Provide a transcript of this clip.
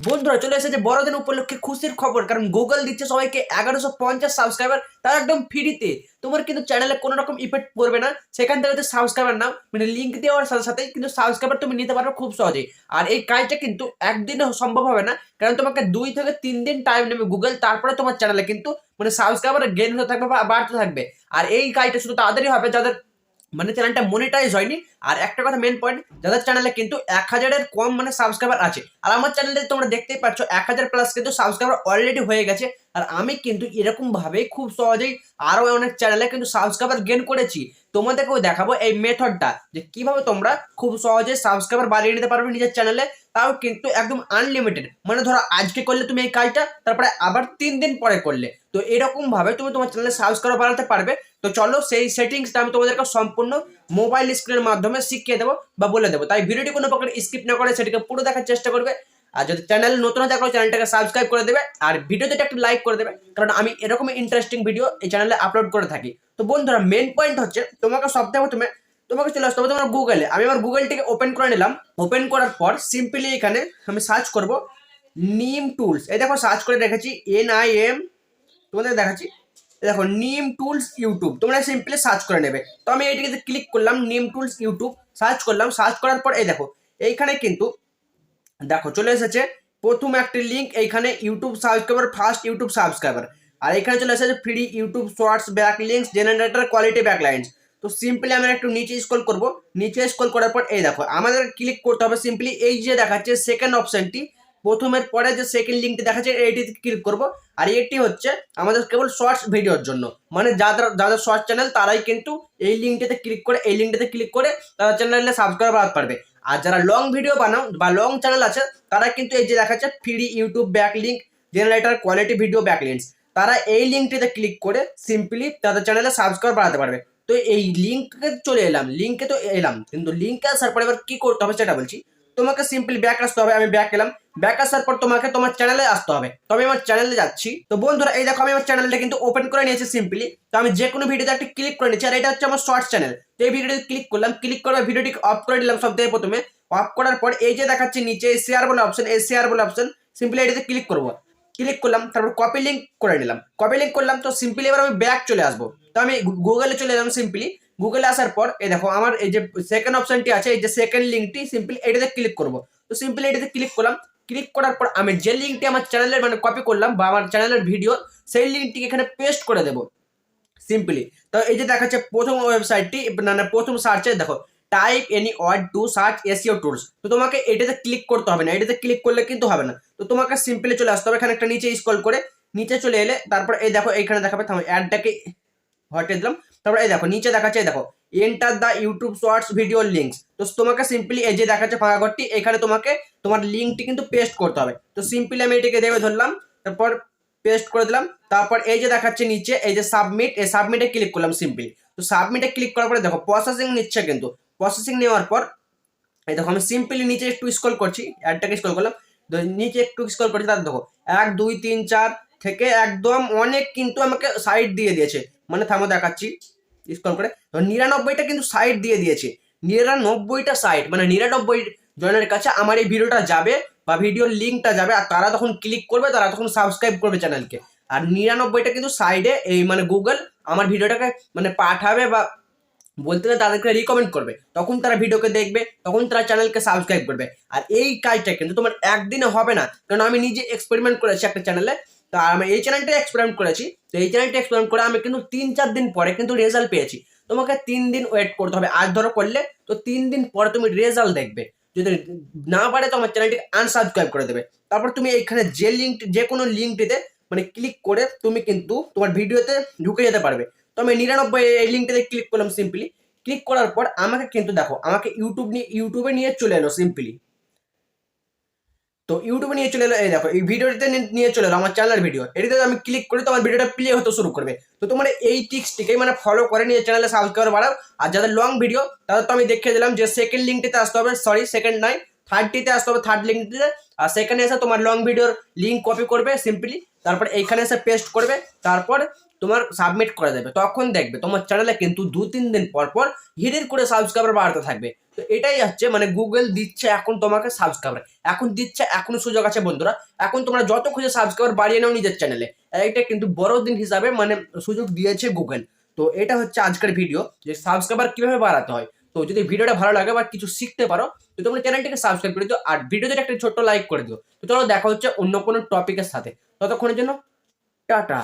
বন্ধুরা, চলে এসেছে বড়দিন উপলক্ষে খুশির খবর, কারণ গুগল দিচ্ছে সবাইকে এগারোশো পঞ্চাশ সাবস্ক্রাইবার তার একদম ফ্রিতে তোমার কিন্তু চ্যানেলে কোনো রকম ইফেক্ট পড়বে না, সেখান থেকে সাবস্ক্রাইবার নাও মানে লিঙ্ক দেওয়ার সাথে সাথে কিন্তু সাবস্ক্রাইবার তুমি নিতে পারবে খুব সহজেই। আর এই কাজটা কিন্তু একদিনে সম্ভব হবে না, কারণ তোমাকে দুই থেকে তিন দিন টাইম নেবে গুগল তারপরে তোমার চ্যানেলে কিন্তু মানে সাবস্ক্রাইবার গেন হতে থাকবে বা বাড়তে থাকবে। আর এই কাজটা শুধু তাড়াতাড়ি হবে, যাদের মানে চ্যানেলটা মনিটাইজ হয়নি। আর একটা কথা মেন পয়েন্ট যাদের চ্যানেলে কিন্তু এক হাজারের কম মানে সাবস্ক্রাইবার আছে। আর আমার চ্যানেলে তোমরা দেখতেই পাচ্ছ, এক হাজার প্লাস কিন্তু সাবস্ক্রাইবার অলরেডি হয়ে গেছে। আর আমি কিন্তু এরকম ভাবে খুব সহজেই আরও অনেক চ্যানেলে কিন্তু সাবস্ক্রাইবার গেন করেছি। তোমাদেরকেও দেখাবো এই মেথডটা যে কীভাবে তোমরা খুব সহজে সাবস্ক্রাইবার বাড়িয়ে নিতে পারবে নিজের চ্যানেলে তাও কিন্তু একদম আনলিমিটেড মানে ধরো, আজকে করলে তুমি এই কাজটা, তারপরে আবার তিন দিন পরে করলে। তো এরকমভাবে তুমি তোমার চ্যানেলে সাবস্ক্রাইবার বাড়াতে পারবে। তো চলো সেই সেটিংসটা আমি তোমাদেরকে সম্পূর্ণ মোবাইল স্ক্রিনের মাধ্যমে শিখিয়ে দেবো বা বলে দেবো। তাই ভিডিওটি কোনো প্রকার স্কিপ না করে সেটিকে পুরো দেখার চেষ্টা করবে। আর যদি চ্যানেল নতুন থাকো চ্যানেলটাকে সাবস্ক্রাইব করে দেবে। আর ভিডিওতে একটা লাইক করে দেবে। কারণ আমি এরকম ইন্টারেস্টিং ভিডিও এই চ্যানেলে আপলোড করে থাকি। তো বন্ধুরা মেন পয়েন্ট হচ্ছে তোমাকে সপ্তাহে প্রথমে তোমাকে চলে আসতে হবে তোমার গুগলে আমি আমার গুগলটিকে ওপেন করে নিলাম। ওপেন করার পর সিম্পলি এখানে আমি সার্চ করব নিম টুলস এই দেখো সার্চ করে রেখেছি এন আই এম তোমাদের দেখাচ্ছি। দেখো নিম টুলস ইউটিউব তোমরা সিম্পলি সার্চ করে নেবে। তো আমি এইটিকে ক্লিক করলাম নিম টুলস ইউটিউব সার্চ করলাম সার্চ করার পর এই দেখো, এইখানে কিন্তু দেখো, চলে এসেছে প্রথম একটি লিঙ্ক এইখানে YouTube subscriber first YouTube subscriber আর এখানে চলে এসেছে free YouTube shorts back links generator quality back backlinks তো সিম্পলি আমরা একটু নিচে স্ক্রল করব। নিচে স্কল করার পর এই দেখো, আমাদের ক্লিক করতে হবে সিম্পলি এই যে দেখাচ্ছে সেকেন্ড অপশনটি প্রথমের পরে যে সেকেন্ড লিঙ্কটি দেখাচ্ছে, এইটিতে ক্লিক করব। আর এটি হচ্ছে আমাদের কেবল শর্টস ভিডিওর জন্য। মানে যাদের যাদের শর্ট চ্যানেল তারাই কিন্তু এই লিঙ্কটিতে ক্লিক করে, এই লিঙ্কটিতে ক্লিক করে তারা চ্যানেলে সাবস্ক্রাইব বাড়াতে পারবে। আর যারা লং ভিডিও বানাও, বা লং চ্যানেল আছে, তারা কিন্তু এই যে দেখাচ্ছে free YouTube back link generator quality video back links তারা এই লিঙ্কটিতে ক্লিক করে সিম্পলি তাদের চ্যানেলে সাবস্ক্রাইব বাড়াতে পারবে। তো এই লিঙ্কে চলে এলাম লিঙ্কে তো এলাম, কিন্তু লিঙ্কে আসার পরে এবার কি করতে হবে সেটা বলছি। তোমাকে সিম্পলি ব্যাক আসতে হবে, আমি ব্যাক এলাম। ব্যাক আসার পর তোমাকে তোমার চ্যানেলে আসতে হবে। তো আমি আমার চ্যানেলে যাচ্ছি। তো বন্ধুরা, এই দেখো আমি আমার চ্যানেলটা কিন্তু ওপেন করে নিয়েছি সিম্পলি তো আমি যে কোনো ভিডিওতে একটা ক্লিক করে নিয়েছি, আর এটা হচ্ছে আমার শর্টস চ্যানেল তো এই ভিডিওতে ক্লিক করলাম। ক্লিক করে ভিডিওটি অফ করে দিলাম সব থেকে প্রথমে। অফ করার পর এই যে দেখাচ্ছে, নিচে শেয়ার বলে অপশন এই শেয়ার বলে অপশন সিম্পলি এটাতে ক্লিক করব। ক্লিক করলাম, তারপর কপি লিঙ্ক করে নিলাম। কপি লিঙ্ক করলাম, তো সিম্পলি এবার আমি ব্যাক চলে আসব। তো আমি গুগলে চলে এলাম সিম্পলি গুগলে আসার পর, এই দেখো আমার এই যে সেকেন্ড অপশনটি আছে, এই যে সেকেন্ড লিঙ্কটি সিম্পলি এটাতে ক্লিক করব। তো সিম্পলি এটাতে ক্লিক করলাম ক্লিক করার পর আমি যে লিঙ্কটি আমার চ্যানেলের মানে কপি করলাম বা আমার চ্যানেলের ভিডিও সেই লিঙ্কটিকে এখানে পেস্ট করে দেবো সিম্পলি তো এই যে দেখাচ্ছে প্রথম ওয়েবসাইটটি মানে প্রথম সার্চে দেখো type any word to search SEO tools তো তোমাকে এটাতে ক্লিক করতে হবে না, এটাতে ক্লিক করলে কিন্তু হবে না। তো তোমাকে সিম্পলি চলে আসতে হবে, এখানে একটা নিচে স্ক্রল করে, নিচে চলে এলে, তারপর এই দেখো, এইখানে দেখাবে, থামো অ্যাডটাকে হটে দিলাম। তারপর এই দেখো, নিচে দেখাচ্ছে দেখো enter the YouTube shorts video links তো তোমাকে সিম্পলি এই যে দেখাচ্ছে ফাঁকা ঘরটি, এখানে তোমাকে তোমার লিঙ্কটি কিন্তু পেস্ট করতে হবে। তো সিম্পলি আমি এটাকে দেবে ধরলাম, তারপর পেস্ট করে দিলাম, তারপর এই যে দেখাচ্ছে নিচে, এই যে সাবমিট এই সাবমিটে ক্লিক করলাম সিম্পলি তো সাবমিটে ক্লিক করার পরে দেখো প্রসেসিং নিচ্ছে কিন্তু। প্রসেসিং নেওয়ার পর, এই দেখো, আমি সিম্পলি নিচে একটু স্ক্রল করছি অ্যাডটাকে স্ক্রল করলাম নিচে একটু স্ক্রল করছি তার দেখো, এক, দুই, তিন, চার থেকে একদম অনেক কিন্তু আমাকে সাইড দিয়ে দিয়েছে। মানে থামো দেখাচ্ছি স্ক্রল করে। নিরানব্বইটা কিন্তু সাইড দিয়ে দিয়েছে। নিরানব্বইটা সাইট মানে নিরানব্বই জনের কাছে আমার এই ভিডিওটা যাবে বা ভিডিওর লিঙ্কটা যাবে, আর তারা তখন ক্লিক করবে, তারা তখন সাবস্ক্রাইব করবে চ্যানেলকে আর নিরানব্বইটা কিন্তু সাইডে এই মানে গুগল আমার ভিডিওটাকে মানে পাঠাবে বা বলতে গেলে তাদেরকে রিকমেন্ড করবে। তখন তারা ভিডিওকে দেখবে, তখন তারা চ্যানেলকে সাবস্ক্রাইব করবে। আর এই কাজটা কিন্তু তোমার একদিনে হবে না। কারণ আমি নিজে এক্সপেরিমেন্ট করেছি একটা চ্যানেলে তো আমি এই চ্যানেলটা এক্সপেরিমেন্ট করেছি। তো এই চ্যানেলটা এক্সপেরিমেন্ট করে আমি কিন্তু তিন চার দিন পরে কিন্তু রেজাল্ট পেয়েছি। তোমাকে তিন দিন ওয়েট করতে হবে। আজ ধরো করলে, তো তিন দিন পরে তুমি রেজাল্ট দেখবে। যদি না পারে তো আমার চ্যানেলটি আনসাবস্ক্রাইব করে দেবে। তারপর তুমি এইখানে যে লিঙ্ক যে কোনো লিঙ্কটিতে মানে ক্লিক করে তুমি কিন্তু তোমার ভিডিওতে ঢুকে যেতে পারবে। তো আমি নিরানব্বই এই লিঙ্কটাতে ক্লিক করলাম সিম্পলি ক্লিক করার পর আমাকে কিন্তু দেখো, আমাকে ইউটিউব নিয়ে ইউটিউবে নিয়ে চলে এলো সিম্পলি তো ইউটিউবে নিয়ে চলে এলো, এই দেখো, এই ভিডিওটিতে নিয়ে চলে এলো আমার চ্যানেলের ভিডিও এটিতে আমি ক্লিক করি, তো আমার ভিডিওটা প্লে হতে শুরু করবে। তো তোমার এই টিক্সটিকেই মানে ফলো করে নিয়ে চ্যানেলে সাবস্ক্রাইবার বাড়াও। আর যাদের লং ভিডিও তাদের তো আমি দেখিয়ে দিলাম যে সেকেন্ড লিঙ্কটিতে আসতে হবে। সরি সেকেন্ড নয় থার্ডটিতে আসতে হবে থার্ড লিঙ্কটিতে আর সেখানে এসে তোমার লং ভিডিওর লিঙ্ক কপি করবে সিম্পলি তারপর এইখানে এসে পেস্ট করবে, তারপর তোমার সাবমিট করে দেবে। তখন দেখবে তোমার চ্যানেলে কিন্তু দু তিন দিন পর পর হিড়ির করে সাবস্ক্রাইবার বাড়তে থাকবে। তো এটাই হচ্ছে মানে গুগল দিচ্ছে এখন তোমাকে সাবস্ক্রাইবার এখন দিচ্ছে, এখনও সুযোগ আছে বন্ধুরা। এখন তোমরা যত খুঁজে সাবস্ক্রাইবার বাড়িয়ে নাও নিজের চ্যানেলে এটা কিন্তু বড় দিন হিসাবে মানে সুযোগ দিয়েছে গুগল তো এটা হচ্ছে আজকের ভিডিও যে সাবস্ক্রাইবার কীভাবে বাড়াতে হয়? তো যদি ভিডিওটা ভালো লাগে বা কিছু শিখতে পারো, তো তোমরা চ্যানেলটিকে সাবস্ক্রাইব করে দিও আর ভিডিওতে একটা ছোট্ট লাইক করে দিও। তো চলো দেখা হচ্ছে অন্য কোনো টপিকের সাথে। ততক্ষণের জন্য, টাটা।